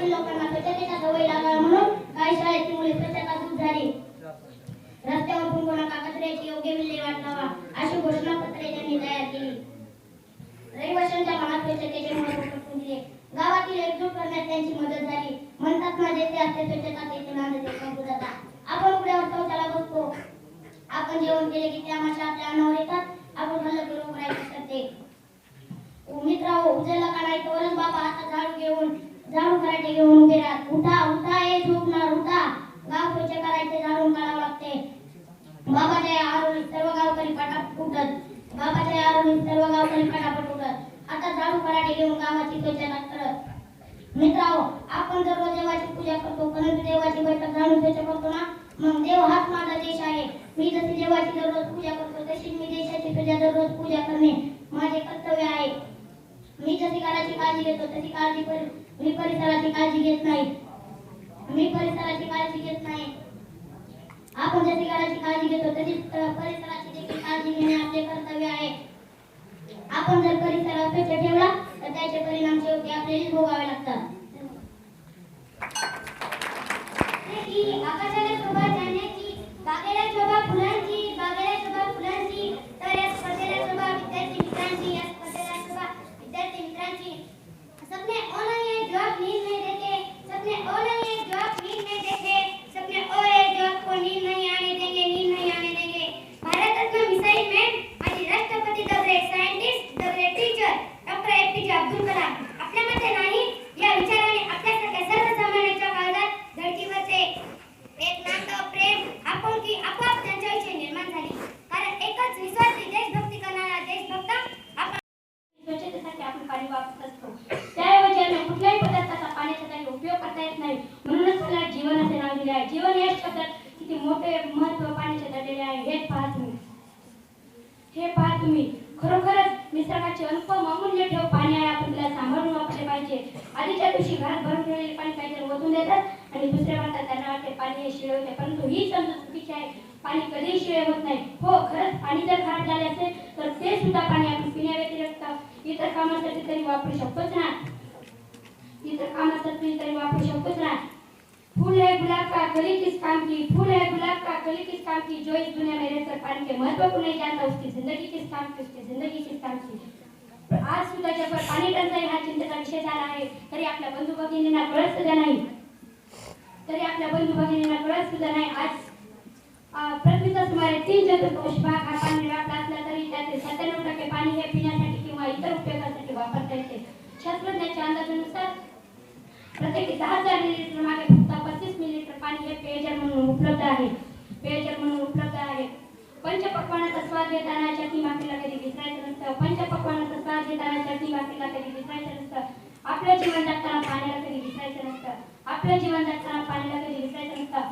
गावातील लोकांना दररोज पूजा करणे माझे कर्तव्य आहे. मी जशी घराची काळजी घेतो तशी काळजी परि मी परिसराची काळजी घेत नाही. मी परिसराची काळजी घेत नाही. आपण जशी घराची काळजी घेतो तशी परिसराची देखील काळजी घेणे आपले कर्तव्य आहे. आपण जर परिसर स्वच्छ ठेवला तर त्याचे परिणाम शेवटी आपल्याला भोगावे लागतात. आकाशाने आकाशाला शोभा जाण्याची बागेला शोभा फुलांची बागेला शोभा फुलांची तर या स्पर्धेला शोभा विद्यार्थी मित्रांची या स्पर्धेला शोभा विद्यार्थी मित्रांची सपने ओ नहीं है जो आप नींद नहीं देखे सपने ओ नहीं है जो आप नींद नहीं देखे सपने ओ है जो आपको नींद नहीं आने देंगे नींद नहीं आने देंगे भारतरत्न मिसाइल मॅन आणि राष्ट्रपती the great scientist the great teacher doctor A P J Abdul Kalam आपल्यामध्ये नाही या विचाराने आपल्यासारख्या सर्वसामान्यांच्या काळात धरतीवरचे एक नातं प्रेम आपुलकी आपोआप त्यांच्याविषयी निर्माण झाली कारण एकच निस्वार्थी देशभक्ती करणारा देशभक्त आपण स्वच्छतेसाठी आपण पाणी वापरत असतो त्याऐवजी आम्ही कुठल्याही पदार्थाचा पाण्याचा काही उपयोग करता येत नाही म्हणूनच त्याला जीवन असे नाव दिले आहे जीवन या शब्दात किती मोठे महत्त्व पाण्याचे दडलेले आहे हेच पहा तुम्ही हे पहा तुम्ही खरोखरच निसर्गाचे अनुपम अमूल्य ठेव पाणी आहे आपण त्याला सांभाळून वापरले पाहिजे आधीच्या दिवशी घरात भरून ठेवलेले पाणी काहीतरी ओतून देतात आणि दुसऱ्या वाटतात त्यांना वाटते पाणी हे शिळे होते परंतु ही समजूत चुकीची आहे पाणी कधीही शिळे होत नाही हो खरंच पाणी जर खराब झाले असेल तर ते सुद्धा पाणी आपण पिण्याव्यतिरिक्त इतर कामासाठी तरी वापरू शकतोच ना इतर कामासाठी तरी वापरू शकतोच ना फूल है गुलाब का कली किस काम की फूल है गुलाब का कली किस काम की जो इस दुनिया में रहकर पानी के महत्त्व को नहीं जानता उसकी जिंदगी किस काम की उसकी जिंदगी किस काम की। आज सुद्धा जगभर पाणी टंचाई हा चिंतेचा विषय झाला आहे तरी आपल्या बंधू भगिनींना कळत सुद्धा नाही. तरी आपल्या बंधू भगिनींना कळत सुद्धा नाही. आज पृथ्वीचा सुमारे तीन चतुर्थांश भाग हा पाणी व्यापला असला तरी त्यातील सत्त्याण्णव टक्के पाणी हे पिण्यासाठी किंवा इतर उपयोगासाठी वापरता येते. शास्त्रज्ञाच्या अंदाजानुसार प्रत्येकी दहा हजार मिलीलिटर मागे फक्त पस्तीस मिलीलिटर पाणी हे पेयजल म्हणून उपलब्ध आहे. पेयजल म्हणून उपलब्ध आहे. पंचपक्वानाचा स्वाद घेताना चटणी माफीला कधी विसरायचं नसतं. पंचपक्वानाचा स्वाद घेताना चटणी माफीला कधी विसरायचं नसतं. आपलं जीवन जगताना पाण्याला कधी विसरायचं नसतं. आपलं जीवन जगताना पाण्याला कधी विसरायचं नसतं.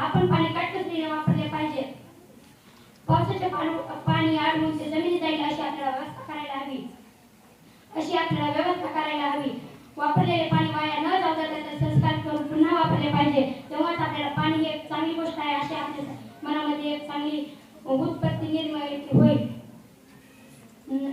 आपण पाणी काटकसरीने वापरले पाहिजे. पावसाचे पाणी पाणी अडवून ते जमिनी जाईल अशी आपल्याला व्यवस्था अशी आपल्याला व्यवस्था करायला हवी. वापरलेले पाणी वाया न जाता त्याचा संस्कार करून पुन्हा वापरले पाहिजे. तेव्हाच आपल्याला पाणी ही एक चांगली गोष्ट आहे अशी आपल्या मनामध्ये एक चांगली उत्पत्ती निर्माण होईल.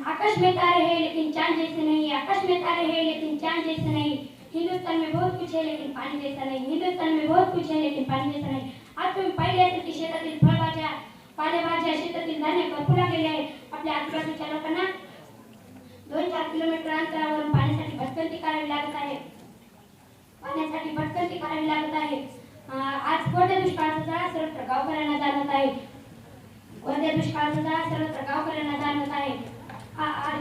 आकाश में तारे है लेकिन चांद जैसे नहीं. आकाश में तारे है लेकिन चांद जैसे नहीं. हिंदुस्तान में बहुत कुछ है लेकिन पाणी जैसा नहीं. हिंदुस्तान में बहुत कुछ है लेकिन पाणी जैसा नहीं. आज तुम्ही पाहिले असेल की शेतातील फळभाज्या पालेभाज्या शेतातील धान्य भरपूर गेले आहे आपल्या आजूबाजूच्या लोकांना दोन चार किलोमीटर अंतरावरून पाण्यासाठी भटकंती करावी लागत आहे. पाण्यासाठी भटकंती करावी लागत आहे. आज कोणत्या दुष्काळाचा सर्वत्र गावकऱ्यांना जाणवत आहे? कोणत्या दुष्काळाचा सर्वत्र गावकऱ्यांना जाणवत आहे?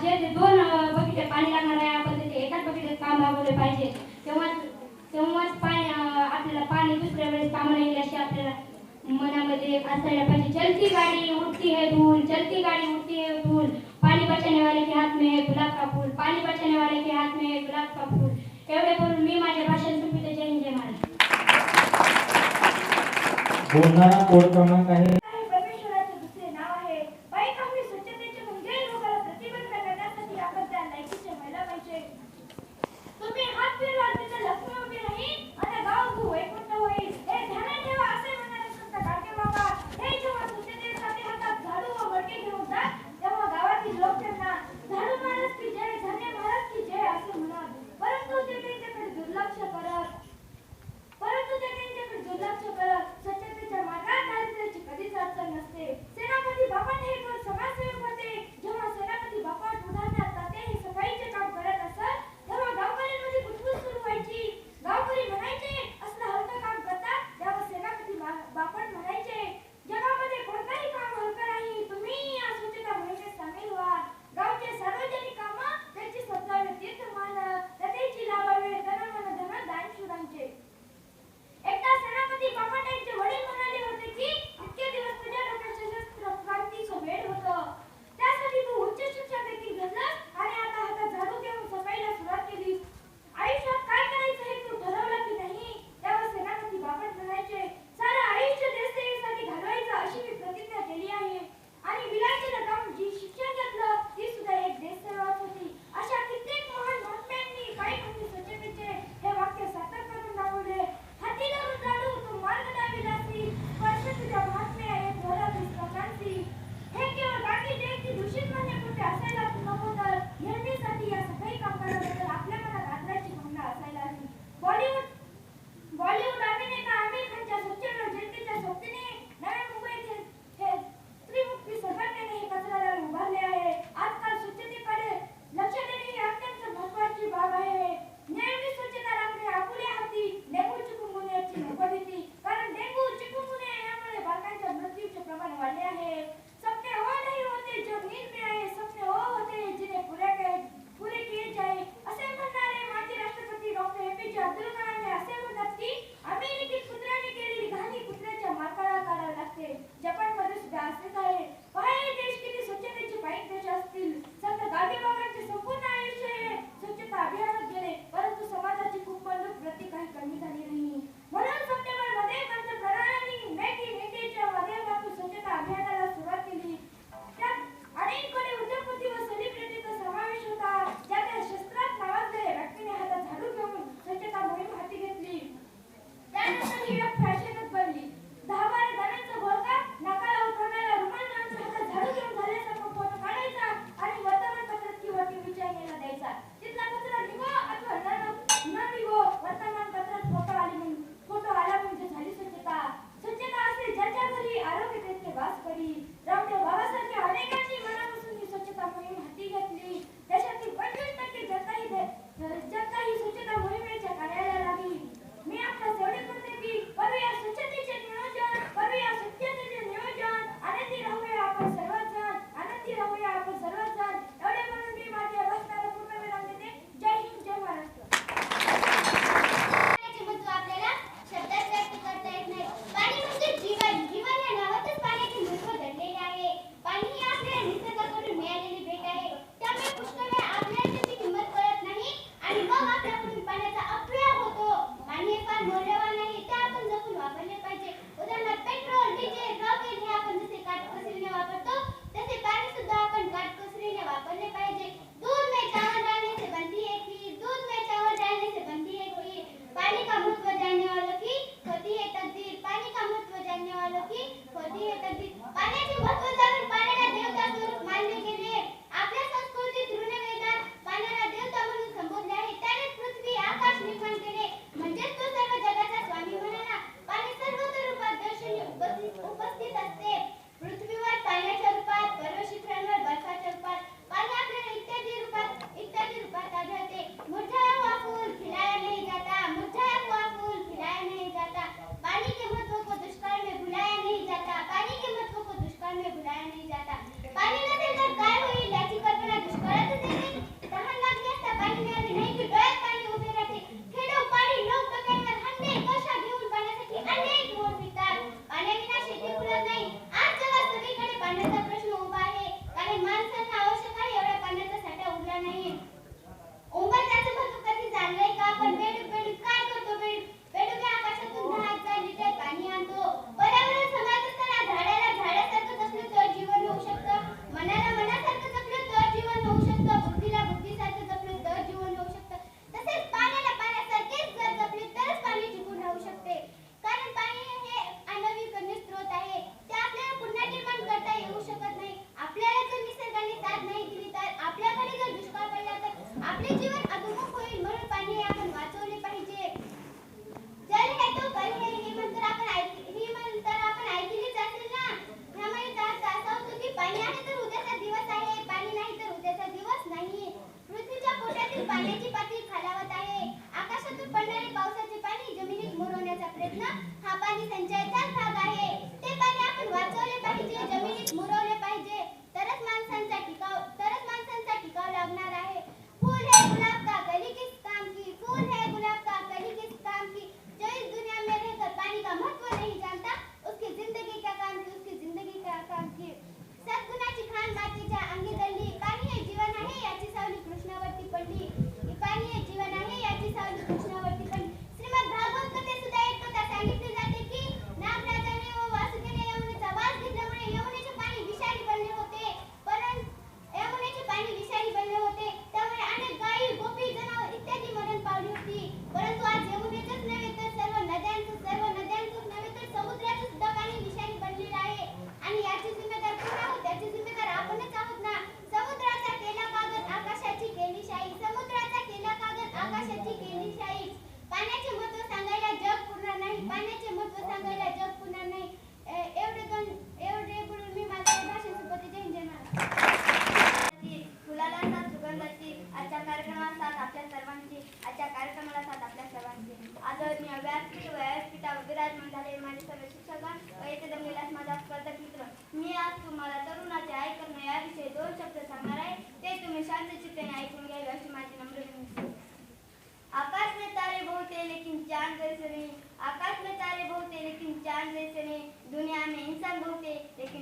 जे ते दोन अं, पाणी लागणार आहे आपण तिथे एकाच बकेटीत काम राबवले पाहिजे. तेव्हाच तेव्हाच पाणी आपल्याला पाणी दुसऱ्या वेळेस कामाला येईल अशी आपल्याला मनामध्ये असायला पाहिजे. चलती गाडी उठती है धूल चलती गाड़ी उठती है धूल पानी बचाने वाले के हाथ में है गुलाब का फूल. पानी बचाने वाले के हाथ में है गुलाब का फूल. एवढे बोलून मी माझे भाषण संपविते जय हिंद जय महाराज. बोलणारा कोड क्रमांक आहे?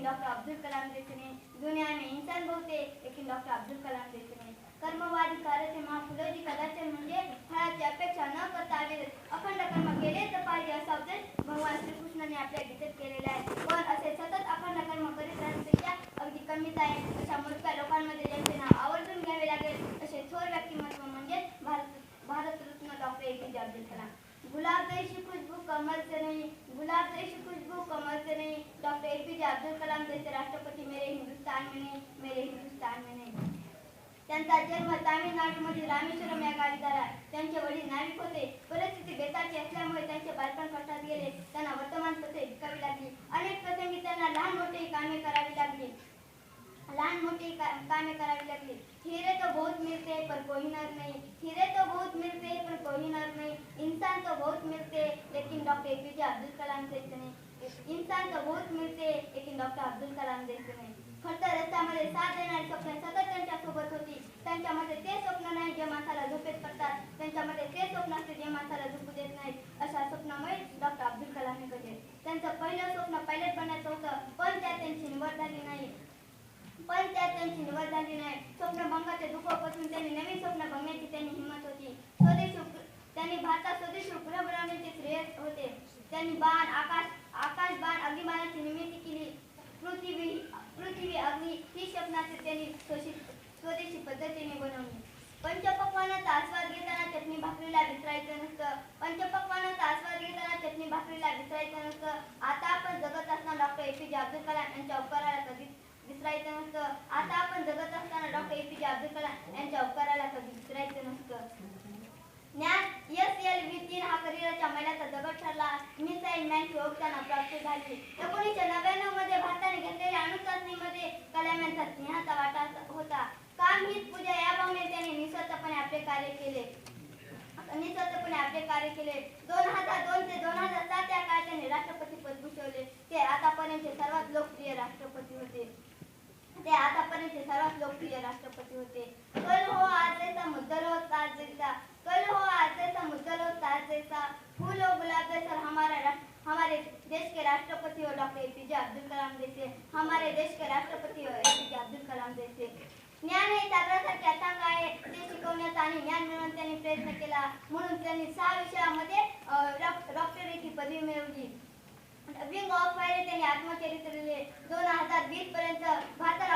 लेकिन डॉक्टर अब्दुल कलाम जैसे ने दुनिया में इंसान बहुत है लेकिन डॉक्टर अब्दुल कलाम जैसे ने कर्मवादी कार्याचे महाफुलोजी कदाचित म्हणजे फळाची अपेक्षा न करता अविरत अखंड कर्म केले तर पाहिजे असा उपदेश भगवान श्रीकृष्णाने आपल्या गीतेत केलेला आहे पण असे सतत अखंड कर्म करीत राहण्यापेक्षा अगदी कमीच आहे अशा मुलगा लोकांमध्ये ज्यांचे नाव आवर्जून घ्यावे लागेल असे थोर व्यक्तिमत्व हो, म्हणजे Bharat Bharat Ratna doctor A P J Abdul Kalam. गुलाब जैसी खुशबू कमल से नहीं गुलाब जैसी खुशबू कमल से नहीं। Doctor A P J Abdul Kalam जैसे राष्ट्रपति मेरे हिंदुस्तान में नहीं मेरे हिंदुस्तान में नहीं। त्यांचा जन्म तामिळनाडूमधील रामेश्वरम या गावी झाला त्यांचे वडील नाविक होते. परिस्थिती बेताची असल्यामुळे त्यांचे बालपण कष्टात गेले. त्यांना वर्तमानपत्रे विकावी लागली अनेक प्रसंगी त्यांना लहान मोठी कामे करावी लागली लहान मोठी कामे करावी लागली. हीरे तो बहुत मिलते हैं, पर कोई नर नहीं. हीरे तो बहुत मिलते हैं, पर कोई नर नहीं. इंसान तो बहुत मिलते लेकिन doctor A P J Abdul Kalam जैसे नहीं. इंसान तो बहुत मिलते लेकिन डॉक्टर अब्दुल कलाम जैसे नाही. फक्त रस्त्यामध्ये साथ देणारी स्वप्न सतत त्यांच्यासोबत होती. त्यांच्यामध्ये ते स्वप्न नाही जे माणसाला झोपेत पडतात. त्यांच्यामध्ये ते स्वप्न असते जे माणसाला झोपू देत नाहीत. अशा स्वप्नामुळे डॉक्टर अब्दुल कलाम हे घडले. त्यांचं पहिलं स्वप्न पायलट बनायचं होतं पण त्यात त्यांची निवड झाली नाही. पण त्यात त्यांची निवड झाली नाही. स्वप्नभंगाचे दुःख पचून त्यांनी नवीन स्वप्न बघण्याची त्यांनी हिंमत होती. स्वदेशी त्यांनी भारतात स्वदेशी उपग्रह बनवण्याचे श्रेय होते. त्यांनी बाण आकाश आकाश बाण अग्निबाणाची निर्मिती केली. पृथ्वी पृथ्वी अग्नी ही क्षेपणास्त्रे त्यांनी स्वशी- स्वदेशी पद्धतीने बनवली. पंचपक्वानाचा आस्वाद घेताना चटणी भाकरीला विसरायचं नसतं. पंचपक्वानाचा आस्वाद घेताना चटणी भाकरीला विसरायचं नसतं. आता आपण जगत असणार doctor A P J Abdul Kalam यांच्या उपकाराला कधी विसरायचं नसतं आता आपण जगत असताना doctor A P J Abdul Kalam यांच्या उपकाराला कधी विसरायचं नसतं. ज्ञान एस एल व्ही तीन हा करिअरच्या दगड ठरला. मिसाईल प्राप्त झाली एकोणीसशे नव्याण्णवमध्ये भारताने घेतलेल्या अणुचाचणीमध्ये कलाम यांचा स्नेहाचा वाटा होता. काम हीच पूजा या भावने त्यांनी निस्वार्थपणे आपले कार्य केले. निस्वार्थपणे आपले कार्य केले. दोन हजार दोन ते दोन हजार सात या काळात त्यांनी राष्ट्रपती पद भूषवले. ते आतापर्यंतचे सर्वात लोकप्रिय राष्ट्रपती होते. आतापर्यंत सर्वात लोकप्रिय राष्ट्रपती होते. कल हो आज जैसा मुद्दल हो ताज जैसा कल हो आज जैसा मुद्दल हो ताज जैसा फूल हो गुलाब जैसा हमारा हमारे देश के राष्ट्रपति हो डॉक्टर एपीजे अब्दुल कलाम जैसे. हमारे देश के राष्ट्रपति हो एपीजे अब्दुल कलाम जैसे. ज्ञान हे सागरासारखे अथांग आहे. ते शिकवण्याचा आणि ज्ञान मिळवून त्यांनी प्रयत्न केला. म्हणून त्यांनी सहा विषयामध्ये डॉक्टरेटची पदवी मिळवली. विंग ऑफ फायर त्यांनी आत्मचरित्र लिहिले. दोन हजार वीस पर्यंत भारताला